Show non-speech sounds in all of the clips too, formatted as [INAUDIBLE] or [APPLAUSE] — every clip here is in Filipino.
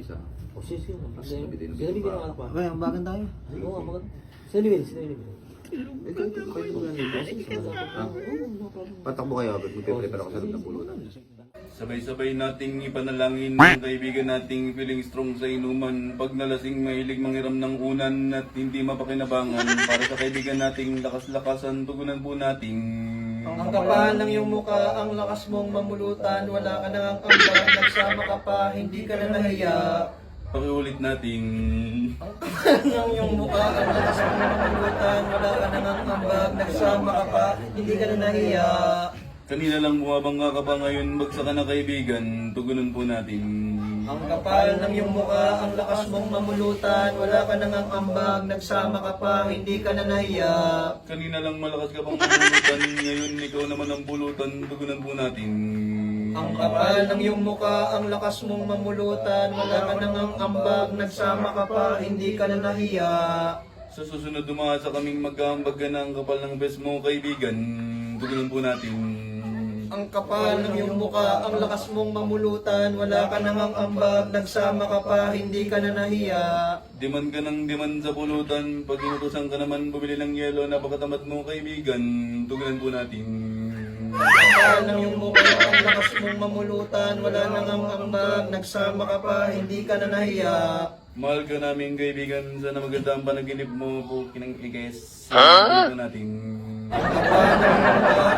isa. O sige, sige. Sinabi din. Sinabi ko ng anak ko. Okay, ang bagan tayo. Oo, ang kahit kahit mo yan. Ah, Patakbo kayo agad. Magpe-prepare ako sa loob ng pulutan. Sabay-sabay nating ipanalangin ng kaibigan nating feeling strong sa inuman pag nalasing mahilig manghiram ng unan at hindi mapakinabangan para sa kaibigan nating lakas-lakasan tugunan po nating Ang kapal ng iyong muka, ang lakas mong mamulutan, wala ka nang ang ambag, nagsama ka pa, hindi ka na nahiya. pakiulit nating Ang kapal ng iyong muka, ang lakas mong mamulutan, wala ka nang ang ambag, nagsama ka pa, hindi ka na nahiya. kanina lang bumabangga ka pa ngayon? Bagsa ka na kaibigan. Tugunan po natin Ang kapal ng iyong muka, ang lakas mong mamulutan, wala ka nang ang ambag, nagsama ka pa, hindi ka na nahiya. kanina lang malakas ka pang bulutan [LAUGHS] ngayon ikaw naman ang bulutan tugunan po natin. Ang kapal ng iyong muka, ang lakas mong mamulutan, wala ka nang ang ambag, nagsama ka pa, hindi ka na nahiya. Sa susunod dumasa kaming magkaambag ka ng kapal ng best mo kaibigan. Tugunan po natin Ang kapal ng iyong muka, ang lakas mong mamulutan, wala ka nang ang ambag, nagsama ka pa, hindi ka na nahiya. Demand ka ng demand sa pulutan. Pag inutusan ka naman bumili ng yelo, napakatamad mo kaibigan. Tugunan po natin. Ang kapal ng iyong muka, ang lakas mong mamulutan, wala nang ang ambag, nagsama ka pa, hindi ka na nahiya. Mahal ka namin kaibigan. Sana maganda ang panaginip mo po kinang. Tugunan po natin. Ang kapal ng iyong muka,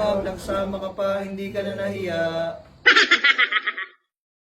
mamulutan, wala ka nang ang ambag, nagsama ka pa, hindi ka na nahiya. [LAUGHS]